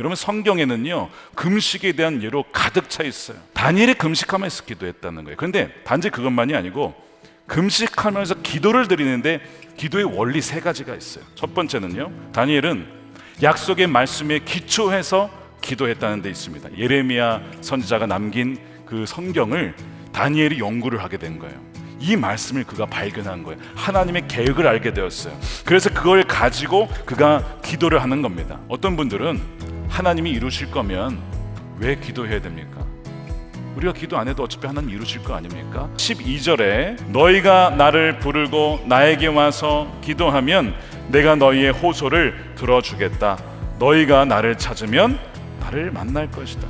여러분 성경에는요 금식에 대한 예로 가득 차 있어요. 다니엘이 금식하면서 기도했다는 거예요. 그런데 단지 그것만이 아니고 금식하면서 기도를 드리는데 기도의 원리 세 가지가 있어요. 첫 번째는요 다니엘은 약속의 말씀에 기초해서 기도했다는 데 있습니다. 예레미야 선지자가 남긴 그 성경을 다니엘이 연구를 하게 된 거예요. 이 말씀을 그가 발견한 거예요. 하나님의 계획을 알게 되었어요. 그래서 그걸 가지고 그가 기도를 하는 겁니다. 어떤 분들은 하나님이 이루실 거면 왜 기도해야 됩니까? 우리가 기도 안 해도 어차피 하나님 이루실 거 아닙니까? 12절에 너희가 나를 부르고 나에게 와서 기도하면 내가 너희의 호소를 들어주겠다. 너희가 나를 찾으면 나를 만날 것이다.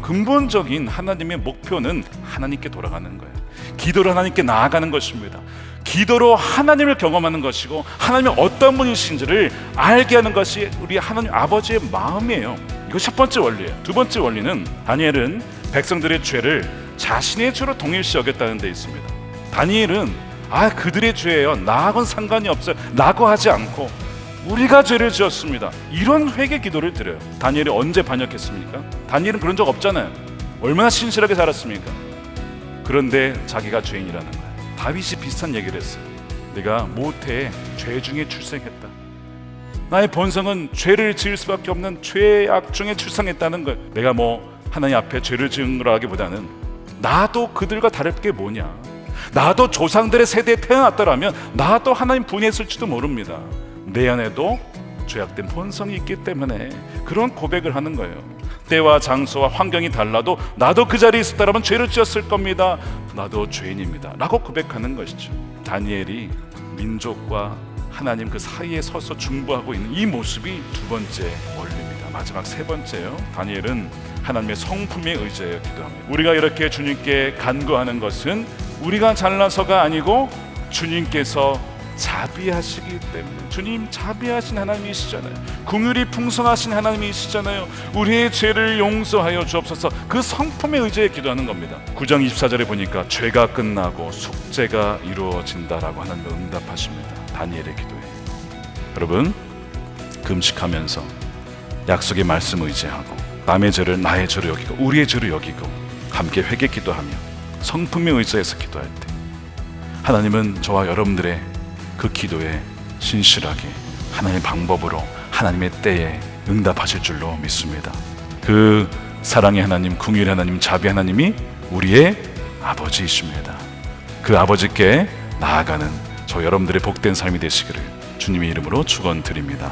근본적인 하나님의 목표는 하나님께 돌아가는 거예요. 기도로 하나님께 나아가는 것입니다. 기도로 하나님을 경험하는 것이고 하나님이 어떤 분이신지를 알게 하는 것이 우리 하나님 아버지의 마음이에요. 이거 첫 번째 원리예요. 두 번째 원리는 다니엘은 백성들의 죄를 자신의 죄로 동일시 여겼다는 데 있습니다. 다니엘은 아 그들의 죄예요. 나하고는 상관이 없어요. 라고 하지 않고 우리가 죄를 지었습니다. 이런 회개 기도를 드려요. 다니엘이 언제 반역했습니까? 다니엘은 그런 적 없잖아요. 얼마나 신실하게 살았습니까? 그런데 자기가 죄인이라는 거예요. 다윗이 비슷한 얘기를 했어요. 내가 모태에 죄 중에 출생했다. 나의 본성은 죄를 지을 수밖에 없는 죄악 중에 출생했다는 거예요. 내가 뭐 하나님 앞에 죄를 지은 거라기보다는 나도 그들과 다를 게 뭐냐. 나도 조상들의 세대에 태어났더라면 나도 하나님 분했을지도 모릅니다. 내 안에도 죄악된 본성이 있기 때문에 그런 고백을 하는 거예요. 때와 장소와 환경이 달라도 나도 그 자리에 있었다면 죄를 지었을 겁니다. 나도 죄인입니다. 라고 고백하는 것이죠. 다니엘이 민족과 하나님 그 사이에 서서 중보하고 있는 이 모습이 두 번째 원리입니다. 마지막 세 번째요. 다니엘은 하나님의 성품에 의지하여 기도합니다. 우리가 이렇게 주님께 간구하는 것은 우리가 잘나서가 아니고 주님께서 자비하시기 때문에 주님 자비하신 하나님이시잖아요. 궁율이 풍성하신 하나님이시잖아요. 우리의 죄를 용서하여 주옵소서. 그 성품에 의지해 기도하는 겁니다. 9장 24절에 보니까 죄가 끝나고 숙제가 이루어진다라고 하나님 응답하십니다. 다니엘의 기도에. 여러분 금식하면서 약속의 말씀 의지하고 남의 죄를 나의 죄로 여기고 우리의 죄로 여기고 함께 회개 기도하며 성품에 의지해서 기도할 때 하나님은 저와 여러분들의 그 기도에 신실하게 하나님의 방법으로 하나님의 때에 응답하실 줄로 믿습니다. 그 사랑의 하나님, 궁유의 하나님, 자비 하나님이 우리의 아버지이십니다. 그 아버지께 나아가는 저 여러분들의 복된 삶이 되시기를 주님의 이름으로 축원드립니다.